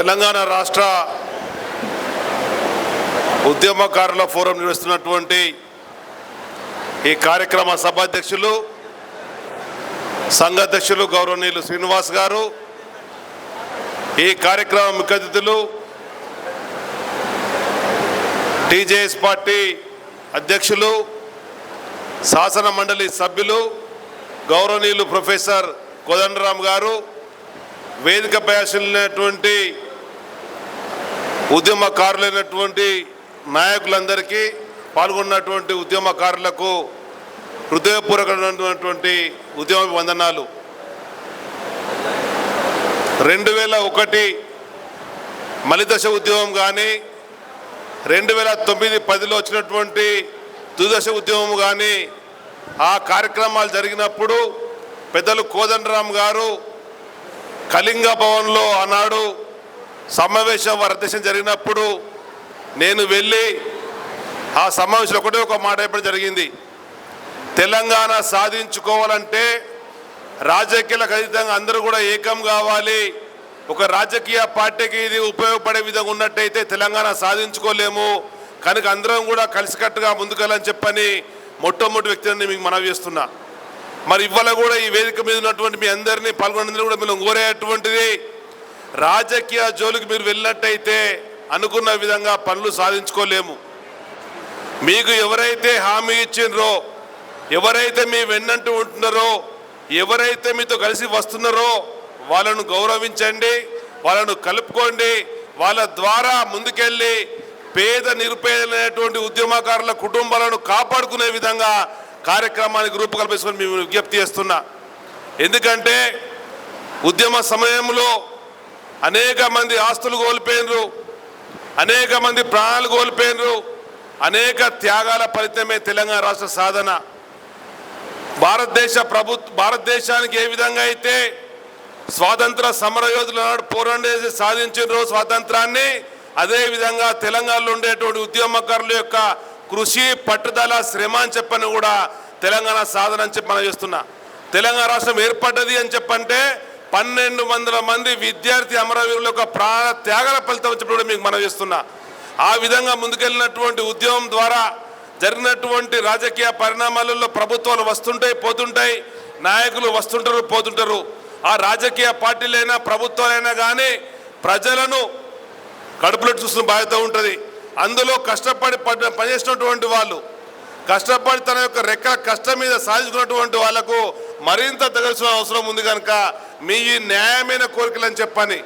తెలంగాణ రాష్ట్ర ఉద్యమకారుల ఫోరం నిర్వహిస్తున్నటువంటి ఈ కార్యక్రమ సభాధ్యక్షులు సంఘాధ్యక్షులు గౌరవనీయులు శ్రీనివాస్ గారు ఈ కార్యక్రమ ముఖ్య అతిథులు టీజేఎస్ పార్టీ అధ్యక్షులు శాసన మండలి సభ్యులు గౌరవనీయులు ప్రొఫెసర్ కోదండరామ్ గారు వేదికపై అసలినటువంటి ఉద్యమకారులైనటువంటి నాయకులందరికీ పాల్గొన్నటువంటి ఉద్యమకారులకు హృదయపూర్వకమైనటువంటి ఉద్యమ వందనాలు రెండు వేల ఒకటి మలిదశ ఉద్యమం కానీ రెండు వేల తొమ్మిది పదిలో వచ్చినటువంటి తుదశ ఉద్యమం కానీ ఆ కార్యక్రమాలు జరిగినప్పుడు పెద్దలు కోదండరామ్ గారు కళింగ భవన్లో ఆనాడు సమావేశం వారి అధ్యక్షం జరిగినప్పుడు నేను వెళ్ళి ఆ సమావేశం ఒకటే ఒక మాట ఇప్పుడు జరిగింది. తెలంగాణ సాధించుకోవాలంటే రాజకీయాలకు అతీతంగా అందరూ కూడా ఏకం కావాలి. ఒక రాజకీయ పార్టీకి ఇది ఉపయోగపడే విధంగా ఉన్నట్టయితే తెలంగాణ సాధించుకోలేము. కనుక అందరం కూడా కలిసికట్టుగా ముందుకెళ్ళని చెప్పని మొట్టమొదటి వ్యక్తిని మీకు మనవి చేస్తున్నా. మరి ఇవాళ కూడా ఈ వేదిక మీద ఉన్నటువంటి మీ అందరినీ పాల్గొనందరూ కూడా మేము కోరేటువంటిది రాజకీయ జోలికి మీరు వెళ్ళినట్టయితే అనుకున్న విధంగా పనులు సాధించుకోలేము. మీకు ఎవరైతే హామీ ఇచ్చిండ్రో ఎవరైతే మీ వెన్నంటూ ఉంటున్నారో ఎవరైతే మీతో కలిసి వస్తున్నారో వాళ్ళను గౌరవించండి వాళ్ళను కలుపుకోండి వాళ్ళ ద్వారా ముందుకెళ్ళి పేద నిరుపేదలైనటువంటి ఉద్యమకారుల కుటుంబాలను కాపాడుకునే విధంగా కార్యక్రమానికి రూపకల్పించుకొని మేము విజ్ఞప్తి చేస్తున్నా. ఎందుకంటే ఉద్యమ సమయంలో అనేక మంది ఆస్తులు కోల్పోయినరు. అనేక మంది ప్రాణాలు కోల్పోయినరు. అనేక త్యాగాల ఫలితమే తెలంగాణ రాష్ట్ర సాధన. భారతదేశ ప్రభుత్వ భారతదేశానికి ఏ విధంగా అయితే స్వాతంత్ర సమరయోధులు నాడు పోరాటం చేసి సాధించిన స్వాతంత్రాన్ని అదే విధంగా తెలంగాణలో ఉండేటువంటి ఉద్యమకారుల యొక్క కృషి పట్టుదల శ్రమ అని చెప్పని కూడా తెలంగాణ సాధన అని చెప్పి మనం చేస్తున్నా. తెలంగాణ రాష్ట్రం ఏర్పడ్డది అని చెప్పంటే పన్నెండు వందల మంది విద్యార్థి అమరవీరుల యొక్క ప్రాణ త్యాగాల ఫలితం వచ్చినప్పుడు మీకు మనం ఇస్తున్నా ఆ విధంగా ముందుకెళ్ళినటువంటి ఉద్యమం ద్వారా జరిగినటువంటి రాజకీయ పరిణామాలలో ప్రభుత్వాలు వస్తుంటాయి పోతుంటాయి నాయకులు వస్తుంటారు పోతుంటారు. ఆ రాజకీయ పార్టీలైనా ప్రభుత్వాలైనా కానీ ప్రజలను కడుపులో చూస్తున్న బాధ్యత ఉంటుంది. అందులో కష్టపడి పనిచేసినటువంటి వాళ్ళు కష్టపడి తన యొక్క రెక్కల కష్టం మీద సాధించుకున్నటువంటి వాళ్ళకు మరింత తగల్సిన అవసరం ఉంది కనుక మీ ఈ న్యాయమైన కోరికలు అని చెప్పని.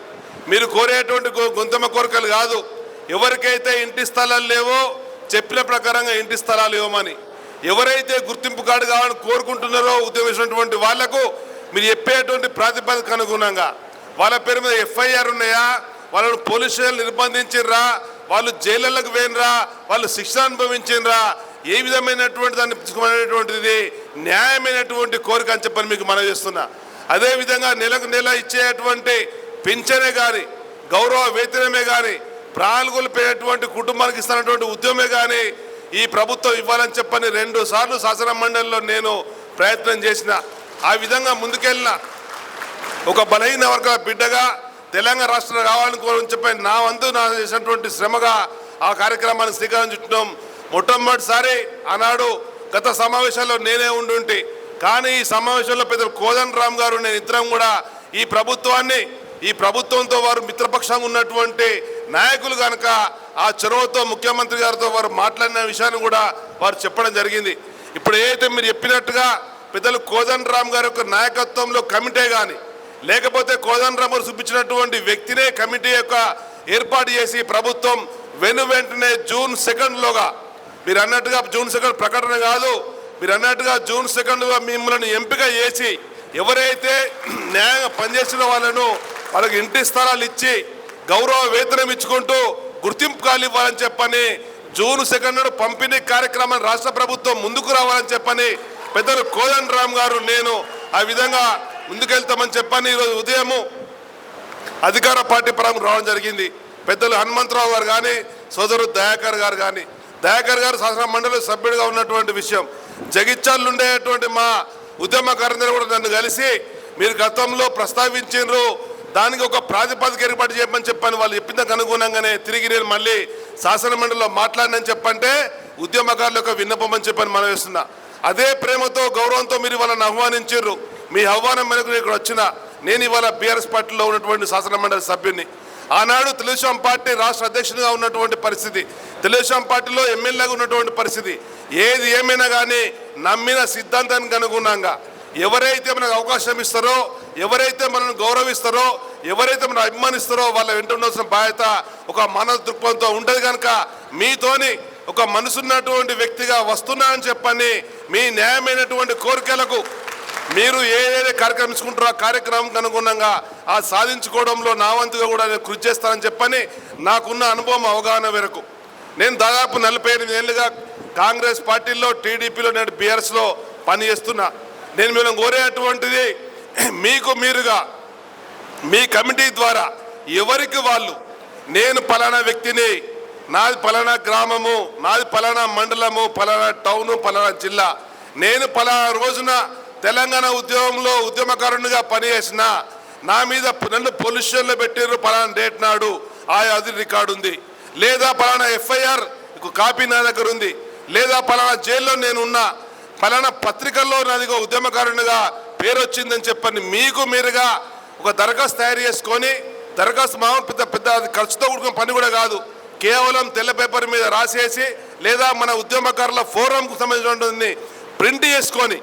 మీరు కోరేటువంటి గొ- గొంతమ కోరికలు కాదు. ఎవరికైతే ఇంటి స్థలాలు లేవో చెప్పిన ప్రకారంగా ఇంటి స్థలాలు ఇవ్వమని. ఎవరైతే గుర్తింపు కార్డు కావాలని కోరుకుంటున్నారో ఉద్యమించినటువంటి వాళ్ళకు మీరు చెప్పేటువంటి ప్రాతిపదిక అనుగుణంగా. వాళ్ళ పేరు మీద ఎఫ్ఐఆర్ ఉన్నాయా? వాళ్ళను పోలీస్ స్టేషన్లు నిర్బంధించిర్రా? వాళ్ళు జైళ్ళకు వేయనరా వాళ్ళు శిక్ష అనుభవించినరా? ఏ విధమైనటువంటి దాన్ని పుచ్చుకునేటువంటిది? న్యాయమైనటువంటి కోరిక అని చెప్పని మీకు మనం చేస్తున్నా. అదేవిధంగా నెలకు నెల ఇచ్చేటువంటి పింఛనే కానీ గౌరవ వేతనమే కానీ ప్రాణాలు కుటుంబానికి ఇస్తున్నటువంటి ఉద్యమే కానీ ఈ ప్రభుత్వం ఇవ్వాలని చెప్పని రెండు సార్లు శాసన మండలిలో నేను ప్రయత్నం చేసిన. ఆ విధంగా ముందుకెళ్ళిన ఒక బలహీన వర్గాల బిడ్డగా తెలంగాణ రాష్ట్రం రావాలని కోరని చెప్పి నా వంతు నా చేసినటువంటి శ్రమగా ఆ కార్యక్రమాన్ని శ్రీకారం చుట్టడం మొట్టమొదటిసారి ఆనాడు గత సమావేశాల్లో నేనే ఉండుంటే. కానీ ఈ సమావేశంలో పెద్ద కోదన్ రామ్ గారు నేను ఇద్దరం కూడా ఈ ప్రభుత్వాన్ని ఈ ప్రభుత్వంతో వారు మిత్రపక్షంగా ఉన్నటువంటి నాయకులు కనుక ఆ చొరవతో ముఖ్యమంత్రి గారితో వారు మాట్లాడిన విషయాన్ని కూడా వారు చెప్పడం జరిగింది. ఇప్పుడు ఏదైతే మీరు చెప్పినట్టుగా పెద్దలు కోదన్ రామ్ గారి యొక్క నాయకత్వంలో కమిటీ కానీ లేకపోతే కోదన్ రామ్ గారు చూపించినటువంటి వ్యక్తినే కమిటీ యొక్క ఏర్పాటు చేసి ప్రభుత్వం వెను వెంటనే జూన్ సెకండ్లోగా మీరు అన్నట్టుగా జూన్ సెకండ్ ప్రకటన కాదు మీరు అన్నట్టుగా జూన్ సెకండ్గా మిమ్మల్ని ఎంపిక చేసి ఎవరైతే న్యాయంగా పనిచేసిన వాళ్ళను వాళ్ళకి ఇంటి స్థలాలు ఇచ్చి గౌరవ వేతనం ఇచ్చుకుంటూ గుర్తింపు కాలు ఇవ్వాలని చెప్పని జూన్ సెకండ్ నాడు పంపిణీ కార్యక్రమాన్ని రాష్ట్ర ప్రభుత్వం ముందుకు రావాలని చెప్పని పెద్దలు కోదన్ రామ్ గారు నేను ఆ విధంగా ముందుకెళ్తామని చెప్పని ఈరోజు ఉదయము అధికార పార్టీ పరంగా రావడం జరిగింది. పెద్దలు హనుమంతరావు గారు కానీ సోదరుడు దయాకర్ గారు కానీ దయాకర్ గారు శాసన మండలి సభ్యుడిగా ఉన్నటువంటి విషయం జగిత్యాలు ఉండేటువంటి మా ఉద్యమకారులందరూ కూడా నన్ను కలిసి మీరు గతంలో ప్రస్తావించారు దానికి ఒక ప్రాతిపదిక ఏర్పాటు చేయమని చెప్పాను వాళ్ళు చెప్పిందానికి అనుగుణంగానే తిరిగి నేను మళ్ళీ శాసనమండలిలో మాట్లాడినని చెప్పంటే ఉద్యమకారుల యొక్క విన్నపం అని చెప్పని మనం వేస్తున్నా. అదే ప్రేమతో గౌరవంతో మీరు వాళ్ళని ఆహ్వానించారు మీ ఆహ్వానం మేరకు ఇక్కడ వచ్చిన. నేను ఇవాళ బీఆర్ఎస్ పార్టీలో ఉన్నటువంటి శాసనమండలి సభ్యుని ఆనాడు తెలుగుదేశం పార్టీ రాష్ట్ర అధ్యక్షుడిగా ఉన్నటువంటి పరిస్థితి తెలుగుదేశం పార్టీలో ఎమ్మెల్యేగా ఉన్నటువంటి పరిస్థితి. ఏది ఏమైనా కానీ నమ్మిన సిద్ధాంతానికి అనుగుణంగా ఎవరైతే మనకు అవకాశం ఇస్తారో ఎవరైతే మనల్ని గౌరవిస్తారో ఎవరైతే మనం అభిమానిస్తారో వాళ్ళ వెంట ఉండాల్సిన బాధ్యత ఒక మన దృక్పథంతో ఉంటుంది కనుక మీతోని ఒక మనసున్నటువంటి వ్యక్తిగా వస్తున్నా అని చెప్పని మీ న్యాయమైనటువంటి కోరికలకు మీరు ఏదైతే కార్యక్రమం ఇచ్చుకుంటారో ఆ కార్యక్రమం అనుగుణంగా ఆ సాధించుకోవడంలో నా వంతుగా కూడా నేను కృషి చేస్తానని చెప్పని నాకున్న అనుభవం అవగాహన వరకు. నేను దాదాపు నలభై ఎనిమిది ఏళ్ళుగా కాంగ్రెస్ పార్టీలో టీడీపీలో నేను బీఆర్ఎస్లో పనిచేస్తున్నా. నేను మిమ్మల్ని కోరేటువంటిది మీకు మీరుగా మీ కమిటీ ద్వారా ఎవరికి వాళ్ళు నేను పలానా వ్యక్తిని నాది పలానా గ్రామము నాది పలానా మండలము పలానా టౌను పలానా జిల్లా నేను పలానా రోజున తెలంగాణ ఉద్యమంలో ఉద్యమకారునిగా పనిచేసిన నా మీద నన్ను పొల్యూషన్లో పెట్టారు పలానా డేట్ నాడు. ఆ అది రికార్డు ఉంది. లేదా పలానా ఎఫ్ఐఆర్ కాపీ నా దగ్గర ఉంది. లేదా పలానా జైల్లో నేనున్నా. పలానా పత్రికల్లో నాదిగా ఉద్యమకారునిగా పేరు వచ్చిందని చెప్పని మీకు మీరుగా ఒక దరఖాస్తు తయారు చేసుకొని దరఖాస్తు మామూలు పెద్ద పెద్ద అది ఖర్చుతో కూడుకున్న పని కూడా కాదు. కేవలం తెల్ల పేపర్ మీద రాసేసి లేదా మన ఉద్యమకారుల ఫోరంకు సంబంధించినటువంటి ప్రింట్ చేసుకొని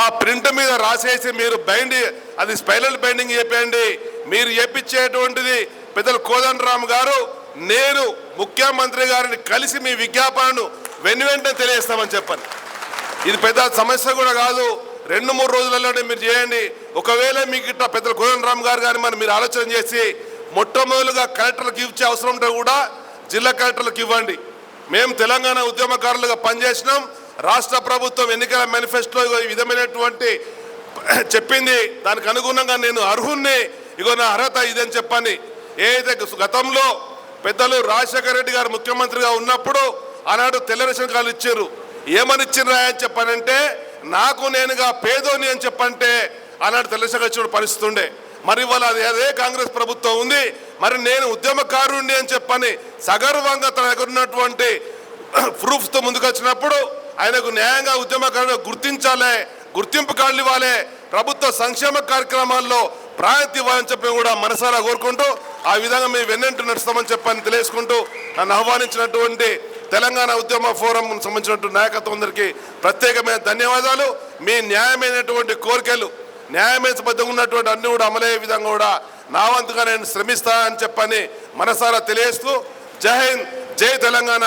ఆ ప్రింట్ మీద రాసేసి మీరు బైండ్ అది స్పైరల్ బైండింగ్ చెప్పండి మీరు చేపించేటువంటిది పెద్దలు కోదండరామ్ గారు నేను ముఖ్యమంత్రి గారిని కలిసి మీ విజ్ఞాపనను వెను వెంటనే తెలియజేస్తామని చెప్పండి ఇది పెద్ద సమస్య కూడా కాదు. రెండు మూడు రోజులలోనే మీరు చేయండి. ఒకవేళ మీకు ఇట్లా పెద్దలు కోదండరామ్ గారు కానీ మరి మీరు ఆలోచన చేసి మొట్టమొదలుగా కలెక్టర్లకు ఇచ్చే అవసరం ఉంటే కూడా జిల్లా కలెక్టర్లకు ఇవ్వండి. మేము తెలంగాణ ఉద్యమకారులుగా పనిచేసినాం. రాష్ట్ర ప్రభుత్వం ఎన్నికల మేనిఫెస్టోలో ఈ విధమైనటువంటి చెప్పింది. దానికి అనుగుణంగా నేను అర్హుణ్ణి. ఇగో నా అర్హత ఇదని చెప్పని ఏదైతే గతంలో పెద్దలు రాజశేఖర రెడ్డి గారు ముఖ్యమంత్రిగా ఉన్నప్పుడు ఆనాడు తెల్ల రేషన్ కార్డులు ఇచ్చారు. ఏమని అని చెప్పానంటే నాకు నేనుగా పేదోని అని చెప్పంటే ఆనాడు తెల్ల రేషన్ కార్డు ఇచ్చిన పరిస్థితి ఉండే మరి ఇవాళ అది అదే కాంగ్రెస్ ప్రభుత్వం ఉంది. మరి నేను ఉద్యమకారుణ్ణి అని చెప్పని సగర్వంగా తన దగ్గర ఉన్నటువంటి ప్రూఫ్తో ముందుకు వచ్చినప్పుడు ఆయనకు న్యాయంగా ఉద్యమకారులు గుర్తించాలి గుర్తింపు కార్డులు ఇవ్వాలి. ప్రభుత్వ సంక్షేమ కార్యక్రమాల్లో ప్రాయత్తి ఇవ్వాలని చెప్పి కూడా మనసారా కోరుకుంటూ ఆ విధంగా మేము వెన్నెంటూ నడుస్తామని చెప్పని తెలియజేసుకుంటూ నన్ను ఆహ్వానించినటువంటి తెలంగాణ ఉద్యమ ఫోరం సంబంధించినటువంటి నాయకత్వం అందరికీ ప్రత్యేకమైన ధన్యవాదాలు. మీ న్యాయమైనటువంటి కోరికలు న్యాయమైన ఉన్నటువంటి అన్ని కూడా అమలయ్యే విధంగా కూడా నా వంతుగా నేను శ్రమిస్తా అని చెప్పని మనసారా తెలియజేస్తూ జై హింద్ జై తెలంగాణ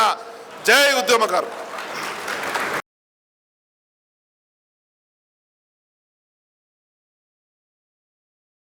జై ఉద్యమకారు